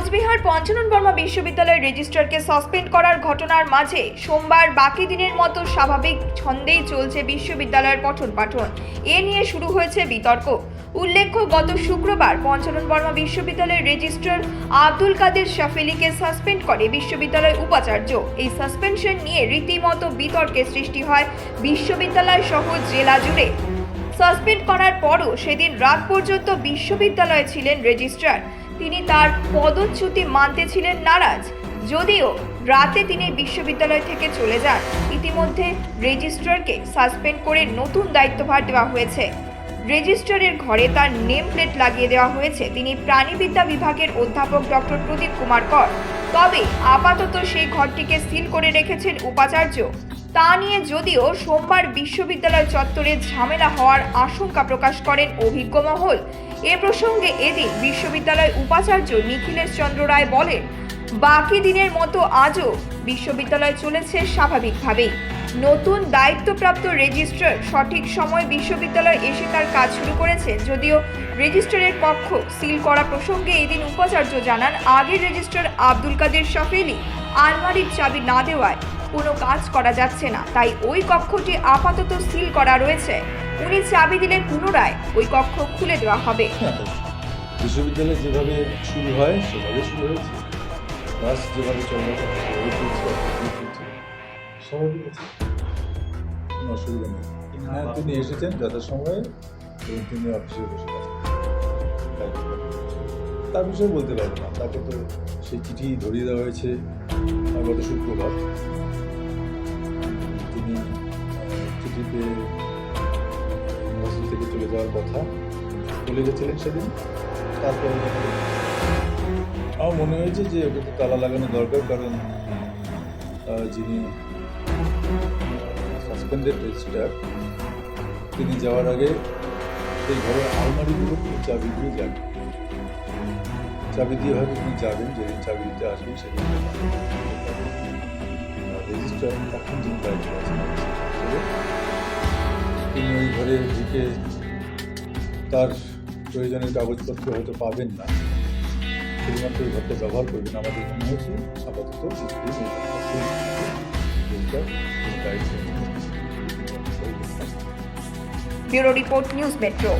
কোচবিহার পঞ্চানন বর্মা বিশ্ববিদ্যালয়ের রেজিস্ট্রারকে সাসপেন্ড করার ঘটনার মাঝে সোমবার বাকি দিনের মতো স্বাভাবিক ছন্দেই চলছে বিশ্ববিদ্যালয়ের পঠন পাঠন। এ নিয়ে শুরু হয়েছে বিতর্ক। উল্লেখ্য, গত শুক্রবার পঞ্চানন বর্মা বিশ্ববিদ্যালয়ের রেজিস্ট্রার আব্দুল কাদের শাফেলিকে সাসপেন্ড করে বিশ্ববিদ্যালয় উপাচার্য। এই সাসপেনশন নিয়ে রীতিমতো বিতর্কের সৃষ্টি হয় বিশ্ববিদ্যালয় সহ জেলা জুড়ে। সাসপেন্ড করার পরও সেদিন রাত পর্যন্ত বিশ্ববিদ্যালয়ে ছিলেন রেজিস্ট্রার। তিনি তার পদচ্যুতি মানতে ছিলেন নারাজ। যদিও রাতে তিনি বিশ্ববিদ্যালয় থেকে চলে যান। ইতিমধ্যে রেজিস্ট্রারকে সাসপেন্ড করে নতুন দায়িত্বভার দেওয়া হয়েছে। রেজিস্ট্রারের ঘরে তার নেম প্লেট লাগিয়ে দেওয়া হয়েছে। তিনি প্রাণীবিদ্যা বিভাগের অধ্যাপক ডক্টর প্রদীপ কুমার কর। তবে আপাতত সেই ঘরটিকে সিল করে রেখেছেন উপাচার্য তা নিয়ে যদিও সোমবার বিশ্ববিদ্যালয় চত্বরে ঝামেলা হওয়ার আশঙ্কা প্রকাশ করেন অভিজ্ঞ মহল। এ প্রসঙ্গে এদিন বিশ্ববিদ্যালয় উপাচার্য নিখিলেশ চন্দ্র রায় বলেন, বাকি দিনের মতো আজও বিশ্ববিদ্যালয় চলেছে স্বাভাবিকভাবেই। নতুন দায়িত্বপ্রাপ্ত রেজিস্ট্রার সঠিক সময় বিশ্ববিদ্যালয় এসে তার কাজ শুরু করেছে, যদিও রেজিস্ট্রারের কক্ষ সিল করা প্রসঙ্গে এদিন উপাচার্য জানান, আগের রেজিস্ট্রার আব্দুল কাদের শফেলি আলমারির চাবি না দেওয়ায় কোনো কাজ করা যাচ্ছে না। তাই ওই কক্ষটি আপাতত সিল করা রয়েছে। উনি চাবি দিলে পুনরায় ওই কক্ষ খুলে দেওয়া হবে। হ্যাঁ, বিশ্ববিদ্যালয়ে যেভাবে শুরু হয় সেভাবে শুরু হয়েছে। ক্লাস যেভাবে চলে অসুবিধা নেই। হ্যাঁ তিনি এসেছেন যথাসময়ে। এবং তিনি অফিসে বসে। তার বিষয়ে বলতে পারব না। তাকে তো সেই চিঠি ধরিয়ে দেওয়া হয়েছে। গত শুক্রবার। তিনি চিঠিতে ইউনিভার্সিটি থেকে চলে যাওয়ার কথা বলে গেছিলেন সেদিন। তারপরে আমার মনে হয়েছে যে তো তালা লাগানো দরকার, কারণ যিনি সাসপেন্ডেড রেজিস্টার তিনি যাওয়ার আগে সেই ঘরের আলমারিগুলো তিনি চাবি দিয়ে যান চাবি দিয়ে হয়তো তিনি যাবেন, যেদিন চাবি দিতে আসবেন সেদিন রেজিস্টার এখন যিনি দায়িত্ব আছেন। তিনি ওই ঘরে ঢুকে তার প্রয়োজনীয় কাগজপত্র হয়তো পাবেন না। শুধুমাত্র ওই ঘরটা ব্যবহার করবেন। আমাদের মনে হয়েছে আপাতত কিছুদিন এই তিনি। Bureau report news metro.